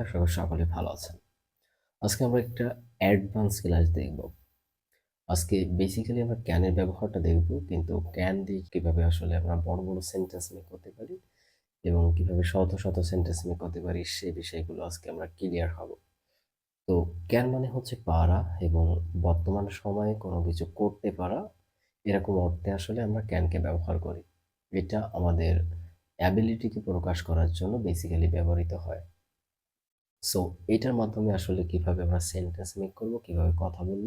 আশা করি সকলে ভালো আছেন। আজকে আমরা একটা অ্যাডভান্স ক্লাস দেখব। আজকে বেসিক্যালি আমরা ক্যানের ব্যবহারটা দেখব, কিন্তু ক্যান দিয়ে কীভাবে আসলে আমরা বড় বড় সেন্টেন্স মেক করতে পারি এবং কীভাবে শত শত সেন্টেন্স মেক করতে পারি সেই বিষয়গুলো আজকে আমরা ক্লিয়ার হব। তো ক্যান মানে হচ্ছে পারা এবং বর্তমান সময়ে কোনো কিছু করতে পারা, এরকম অর্থে আসলে আমরা ক্যানকে ব্যবহার করি। এটা আমাদের অ্যাবিলিটিকে প্রকাশ করার জন্য বেসিক্যালি ব্যবহৃত হয়। সো এটার মাধ্যমে আসলে কীভাবে আমরা সেন্টেন্স মেক করব, কীভাবে কথা বলব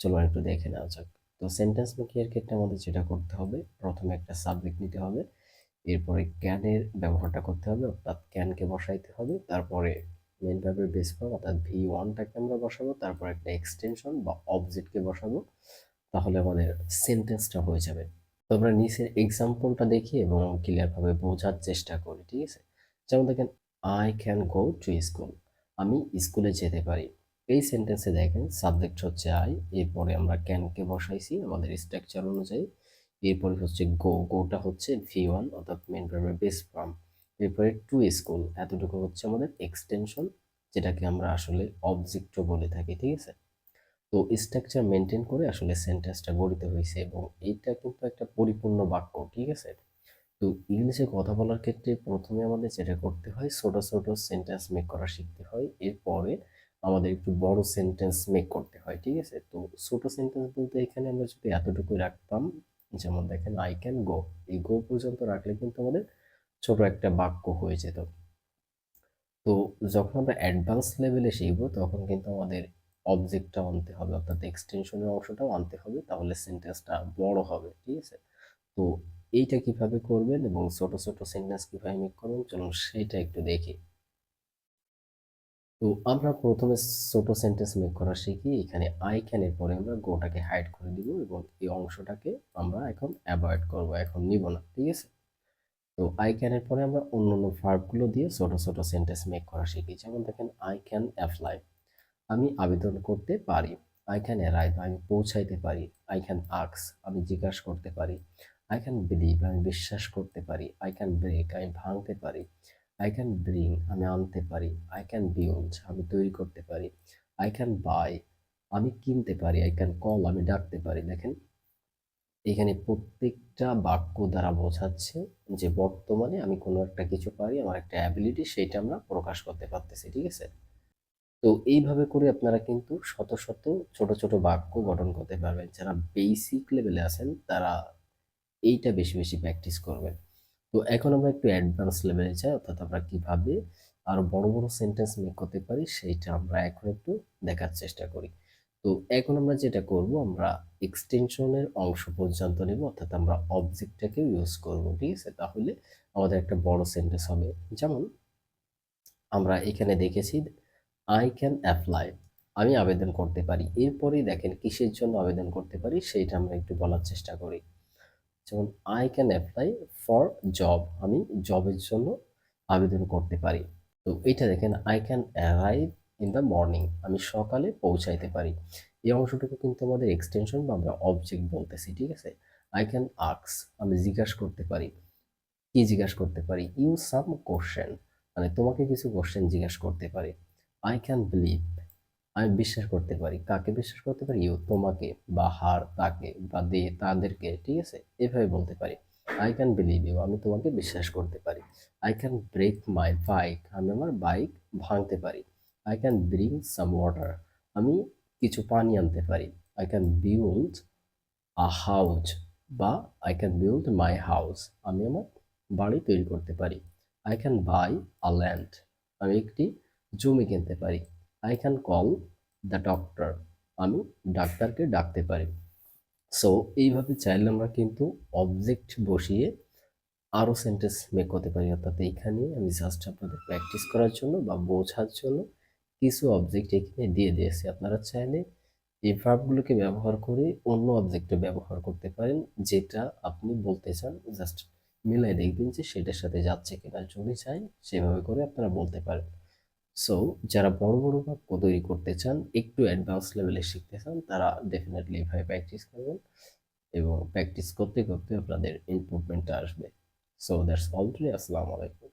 চলো একটু দেখে নেওয়া যাক। তো সেন্টেন্স মেকের ক্ষেত্রে আমাদের যেটা করতে হবে, প্রথমে একটা সাবজেক্ট নিতে হবে, এরপরে ক্যানের ব্যবহারটা করতে হবে, অর্থাৎ ক্যানকে বসাইতে হবে, তারপরে মেন ভার্বের বেস ফর্ম অর্থাৎ ভি ওয়ানটাকে আমরা বসাবো, তারপর একটা এক্সটেনশন বা অবজেক্টকে বসাবো, তাহলে আমাদের সেন্টেন্সটা হয়ে যাবে। তো আমরা নিচের এক্সাম্পলটা দেখি এবং ক্লিয়ারভাবে বোঝার চেষ্টা করি, ঠিক আছে? যেমন দেখেন I can go to school আমি স্কুলে যেতে পারি। এই সেন্টেন্সে দেখেন সাবজেক্ট হচ্ছে আই এরপরে আমরা ক্যানকে বসাইছি, আমাদের স্ট্রাকচার অনুযায়ী। এরপরে হচ্ছে গো গোটা হচ্ছে ভি ওয়ান অর্থাৎ মেন ভার্বের বেস ফর্ম এরপরে টু স্কুল এতটুকু হচ্ছে আমাদের এক্সটেনশন যেটাকে আমরা আসলে অবজেক্টও বলে থাকি, ঠিক আছে? তো স্ট্রাকচার মেনটেন করে আসলে সেন্টেন্সটা গড়িতে হয়েছে এবং এইটা কিন্তু একটা পরিপূর্ণ বাক্য, ঠিক আছে? তো ইংলিশে কথা বলার ক্ষেত্রে প্রথমে আমাদের যেটা করতে হয়, ছোট ছোট সেন্টেন্স মেক করা শিখতে হয়। এরপরে আমাদের একটু বড় সেন্টেন্স মেক করতে হয়, ঠিক আছে? তো ছোট সেন্টেন্স বলতে এখানে আমরা যদি এতটুকু রাখতাম, যেমন দেখেন আই ক্যান গো এই গো পর্যন্ত রাখলে কিন্তু আমাদের ছোট একটা বাক্য হয়ে যেত। তো যখন আমরা অ্যাডভান্স লেভেলে শিখব, তখন কিন্তু আমাদের অবজেক্টটা আনতে হবে, অর্থাৎ এক্সটেনশনের অংশটাও আনতে হবে, তাহলে সেন্টেন্সটা বড় হবে, ঠিক আছে? তো এইটা কীভাবে করবেন এবং ছোট ছোট সেন্টেন্স কীভাবে মেক করবেন? চলুন সেটা একটু দেখি। তো আমরা প্রথমে ছোট সেন্টেন্স মেক করা শিখি। এখানে আই ক্যানের পরে আমরা গোটাকে হাইড করে দিব এবং এই অংশটাকে আমরা এখন অ্যাভয়েড করব, এখন নিব না, ঠিক আছে? তো আই ক্যানের পরে আমরা অন্য অন্য ভার্বগুলো দিয়ে ছোট ছোট সেন্টেন্স মেক করা শিখি। যেমন দেখেন আই ক্যান অ্যাপ্লাই আমি আবেদন করতে পারি। আই ক্যান অ্যারাইভ আমি পৌঁছাইতে পারি। আই ক্যান আক্স আমি জিজ্ঞাসা করতে পারি। আই ক্যান বিলিভ আমি বিশ্বাস করতে পারি আই ক্যান ব্রেক আমি ভাঙতে পারি আই ক্যান ব্রিং আমি আনতে পারি আই ক্যান বিল্ড আমি তৈরি করতে পারি আই ক্যান বাই আমি কিনতে পারি আই ক্যান কল আমি ডাকতে পারি। দেখেন, এখানে প্রত্যেকটা বাক্য দ্বারা বোঝাচ্ছে যে বর্তমানে আমি কোনো একটা কিছু পারি, আমার একটা অ্যাবিলিটি সেইটা আমরা প্রকাশ করতে পারতেছি, ঠিক আছে? তো এইভাবে করে আপনারা কিন্তু শত শত ছোট ছোট বাক্য গঠন করতে পারবেন। যারা বেসিক লেভেলে আছেন, তারা এইটা বেশি বেশি প্র্যাকটিস করবেন। তো এখন আমরা একটু অ্যাডভান্স লেভেলে যাই, অর্থাৎ আমরা কীভাবে আরও বড় বড় সেন্টেন্স মেক করতে পারি, সেইটা আমরা এখন একটু দেখার চেষ্টা করি। তো এখন আমরা যেটা করব, আমরা এক্সটেনশনের অংশ পর্যন্ত নেব, অর্থাৎ আমরা অবজেক্টটাকে ইউজ করব, ঠিক আছে? তাহলে আমাদের একটা বড় সেন্টেন্স হবে। যেমন, আমরা এখানে দেখেছি আই ক্যান অ্যাপ্লাই আমি আবেদন করতে পারি। এরপরেই দেখেন কিসের জন্য আবেদন করতে পারি, সেইটা আমরা একটু বলার চেষ্টা করি। যেমন I can apply for job আমি জবের জন্য আবেদন করতে পারি। তো এটা দেখেন I can arrive in the morning আমি সকালে পৌঁছাইতে পারি। এই অংশটুকু কিন্তু আমাদের এক্সটেনশন বা আমরা অবজেক্ট বলতেছি, ঠিক আছে? আই ক্যান আক্স আমি জিজ্ঞাসা করতে পারি। কি জিজ্ঞাসা করতে পারি? ইউ সাম কোশ্চেন মানে তোমাকে কিছু কোশ্চেন জিজ্ঞাসা করতে পারি। আই ক্যান বিলিভ আমি বিশ্বাস করতে পারি। কাকে বিশ্বাস করতে পারি? ইউ তোমাকে বা হার, তাকে বা দে, তাদেরকে, ঠিক আছে? এভাবে বলতে পারি। আই ক্যান বিলিভ ইউ আমি তোমাকে বিশ্বাস করতে পারি। I can break my bike আমি আমার বাইক ভাঙতে পারি। I can bring some water আমি কিছু পানি আনতে পারি। I can build a house বা I can build my house আমি আমার বাড়ি তৈরি করতে পারি। I can buy a land আমি একটি জমি কিনতে পারি। I can call the doctor আমি ডাক্তারকে ডাকতে পারি। সো এইভাবে চাইলে আমরা কিন্তু অবজেক্ট বসিয়ে আরও সেন্টেন্স মেক করতে পারি। অর্থাৎ এইখানে আমি জাস্ট আপনাদের প্র্যাকটিস করার জন্য বা বোঝার জন্য কিছু অবজেক্ট এখানে দিয়ে দিয়েছি। আপনারা চাইলে এই ভার্বগুলোকে ব্যবহার করে অন্য অবজেক্টে ব্যবহার করতে পারেন, যেটা আপনি বলতে চান। জাস্ট মিলাই দেখবেন যে সেটার সাথে যাচ্ছে কিনা। যদি চাই সেভাবে করে আপনারা বলতে পারেন। সো যারা বড় বড় বাক্য তৈরি করতে চান, একটু অ্যাডভান্স লেভেলে শিখতে চান, তারা ডেফিনেটলি এভাবে প্র্যাকটিস করবেন এবং প্র্যাকটিস করতে করতে আপনাদের ইম্প্রুভমেন্টটা আসবে। সো দ্যাটস অল টুডে আসসালামু আলাইকুম